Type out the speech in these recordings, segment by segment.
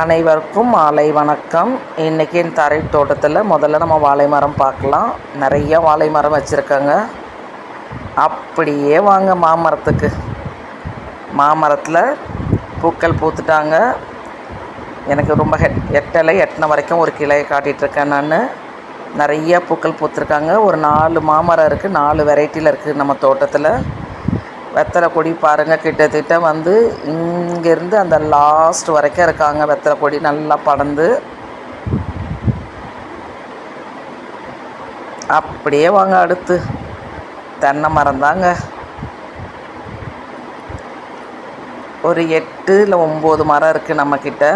அனைவருக்கும் மாலை வணக்கம். இன்றைக்கி என் தரை தோட்டத்தில் முதல்ல நம்ம வாழை மரம் பார்க்கலாம். நிறைய வாழை மரம் வச்சுருக்காங்க. அப்படியே வாங்க மாமரத்துக்கு. மாமரத்தில் பூக்கள் பூத்துட்டாங்க. எனக்கு ரொம்ப ஹெட் எட்டலை எட்டின வரைக்கும் ஒரு கிளையை காட்டிகிட்ருக்கேன் நான். நிறைய பூக்கள் பூத்துருக்காங்க. ஒரு நாலு மாமரம் இருக்குது நாலு வெரைட்டியில் இருக்குது நம்ம தோட்டத்தில். வெத்தலை கொடி பாருங்கள் கிட்டத்தட்ட வந்து இங்கேருந்து அந்த லாஸ்ட் வரைக்கும் இருக்காங்க வெத்தலை கொடி நல்லா படந்து அப்படியே வாங்க அடுத்து. தென்னை மரம் தாங்க. ஒரு எட்டு இல்லை ஒம்பது மரம் இருக்குது நம்மக்கிட்ட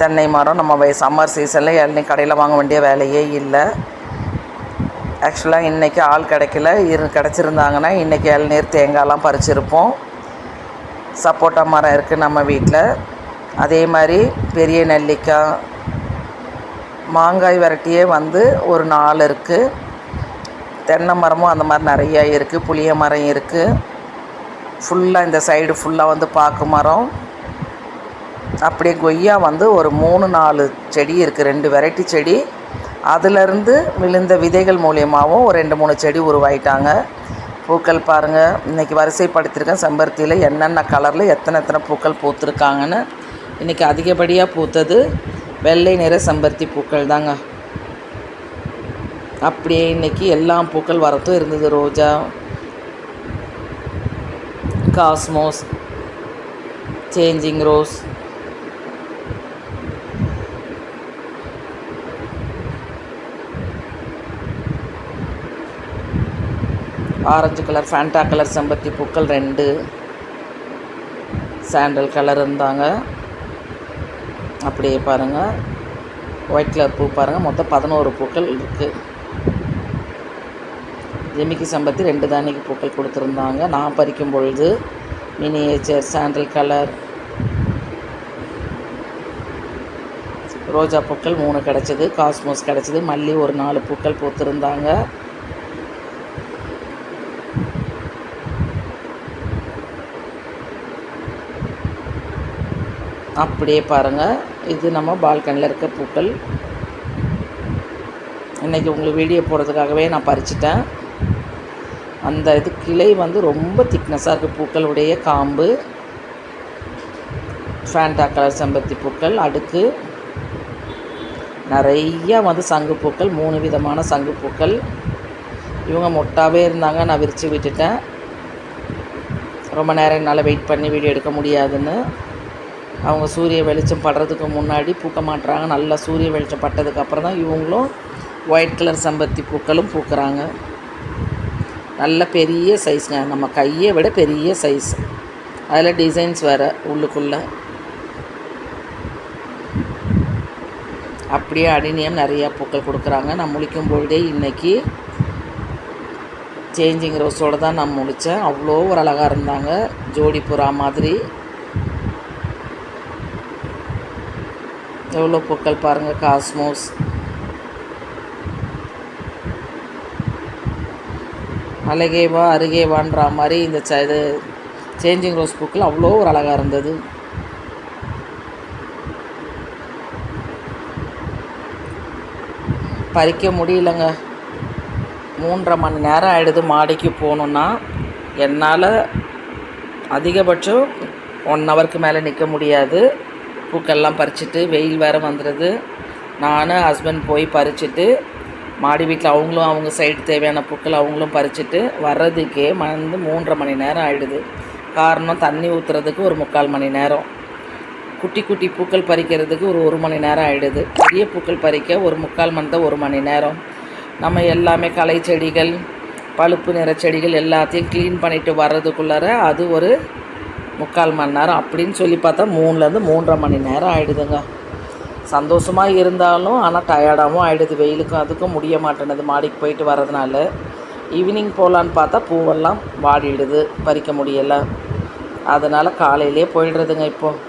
தென்னை மரம் நம்ம சம்மர் சீசனில் இளநீ கடையில் வாங்க வேண்டிய வேலையே இல்லை. ஆக்சுவலாக இன்றைக்கி ஆள் கிடைக்கல. இரு கிடச்சிருந்தாங்கன்னா இன்றைக்கி இளநீர் தேங்காயெலாம் பறிச்சிருப்போம். சப்போட்டா மரம் இருக்குது நம்ம வீட்டில் அதே மாதிரி பெரிய நெல்லிக்காய் மாங்காய் வெரைட்டியே வந்து ஒரு நாலு இருக்குது தென்னை மரமும் அந்த மாதிரி நிறையா இருக்குது புளிய மரம் இருக்குது ஃபுல்லாக இந்த சைடு ஃபுல்லாக வந்து பாக்கு மரம். அப்படியே கொய்யா வந்து ஒரு மூணு நாலு செடி இருக்குது ரெண்டு வெரைட்டி செடி. அதிலிருந்து விழுந்த விதைகள் மூலியமாகவும் ஒரு ரெண்டு மூணு செடி உருவாயிட்டாங்க. பூக்கள் பாருங்கள் இன்றைக்கி வரிசைப்படுத்தியிருக்கேன். செம்பருத்தியில் என்னென்ன கலரில் எத்தனை எத்தனை பூக்கள் பூத்துருக்காங்கன்னு. இன்றைக்கி அதிகப்படியாக பூத்தது வெள்ளை நிற செம்பருத்தி பூக்கள் தாங்க. அப்படியே இன்றைக்கி எல்லா பூக்கள் வரத்தும் இருந்தது ரோஜா cosmos changing rose orange colour Fanta colour செம்பருத்தி பூக்கள் ரெண்டு. சாண்டல் கலர் இருந்தாங்க. அப்படியே பாருங்கள் ஒயிட் கலர் பூ பாருங்கள் மொத்தம் பதினோரு பூக்கள் இருக்குது ஜெமிக்கி செம்பருத்தி ரெண்டு தானிக்கு பூக்கள் கொடுத்துருந்தாங்க. நான் பறிக்கும் பொழுது மினியேச்சர் சாண்டல் கலர் ரோஜா பூக்கள் மூணு கிடச்சிது. காஸ்மோஸ் கிடச்சிது. மல்லி ஒரு நாலு பூக்கள் பூத்துருந்தாங்க. அப்படியே பாருங்கள் இது நம்ம பால்கனியில் இருக்க பூக்கள். இன்றைக்கி உங்களுக்கு வீடியோ போடுறதுக்காகவே நான் பறிச்சிட்டேன். அந்த இது கிளை வந்து ரொம்ப திக்னஸாக இருக்குது பூக்களுடைய காம்பு. ஃபேண்டா கலர் செம்பருத்தி பூக்கள். அடுக்கு. நிறையா வந்து சங்கு பூக்கள். மூணு விதமான சங்கு பூக்கள். இவங்க மொட்டாவே இருந்தாங்க. நான் விரித்து விட்டுட்டேன். ரொம்ப நேரம் என்னால் வெயிட் பண்ணி வீடியோ எடுக்க முடியாதுன்னு. அவங்க சூரிய வெளிச்சம் படுறதுக்கு முன்னாடி பூக்க மாட்டுறாங்க. நல்லா சூரிய வெளிச்சம் பட்டதுக்கப்புறம் தான் இவங்களும் ஒயிட் கலர் செம்பருத்தி பூக்களும் பூக்கிறாங்க. நல்ல பெரிய சைஸ்ங்க நம்ம கையை விட பெரிய சைஸ் அதில் டிசைன்ஸ் வேறு உள்ளுக்குள்ளே. அப்படியே அடிநியம் நிறையா பூக்கள் கொடுக்குறாங்க. நான் முழிக்கும் பொழுதே இன்றைக்கி சேஞ்சிங் ரோஸோடு தான் நான் முடித்தேன் அவ்வளோ ஒரு அழகாக இருந்தாங்க. ஜோடி புறா மாதிரி. எவ்வளோ பூக்கள் பாருங்கள் காஸ்மோஸ். அழகேவா அருகேவான்ற மாதிரி இந்த ச இது சேஞ்சிங் ரோஸ் பூக்கள் அவ்வளோ ஒரு அழகாக இருந்தது. பறிக்க முடியலங்க. மூன்றரை மணி நேரம் ஆகிடுது மாடிக்கு போகணுன்னா என்னால் அதிகபட்சம் ஒன் ஹவருக்கு மேலே நிற்க முடியாது. பூக்கள்லாம் பறிச்சுட்டு வெயில் வேறு வந்துடுது நானும் ஹஸ்பண்ட் போய் பறிச்சுட்டு மாடி வீட்டில் அவங்களும் அவங்க சைடு தேவையான பூக்கள் அவங்களும் பறிச்சுட்டு வர்றதுக்கே வந்து மூன்றரை மணி நேரம் ஆகிடுது காரணம் தண்ணி ஊற்றுறதுக்கு ஒரு முக்கால் மணி நேரம். குட்டி குட்டி பூக்கள் பறிக்கிறதுக்கு ஒரு ஒரு மணி நேரம் ஆகிடுது பெரிய பூக்கள் பறிக்க ஒரு முக்கால் மணி தான் ஒரு மணி நேரம். நம்ம எல்லாமே களை செடிகள் பழுப்பு நிற செடிகள் எல்லாத்தையும் க்ளீன் பண்ணிவிட்டு வர்றதுக்குள்ளார அது ஒரு முக்கால் மணி நேரம் அப்படின்னு சொல்லி பார்த்தா மூணுலேருந்து மூன்றரை மணி நேரம் ஆகிடுதுங்க சந்தோஷமாக இருந்தாலும் ஆனால் டயர்டாகவும் ஆகிடுது வெயிலுக்கும் அதுக்கும் முடிய மாட்டேனது மாடிக்கு போயிட்டு வர்றதுனால ஈவினிங் போகலான்னு பார்த்தா பூவெல்லாம் வாடிடுது. பறிக்க முடியலை. அதனால் காலையிலே போயிடுறதுங்க இப்போது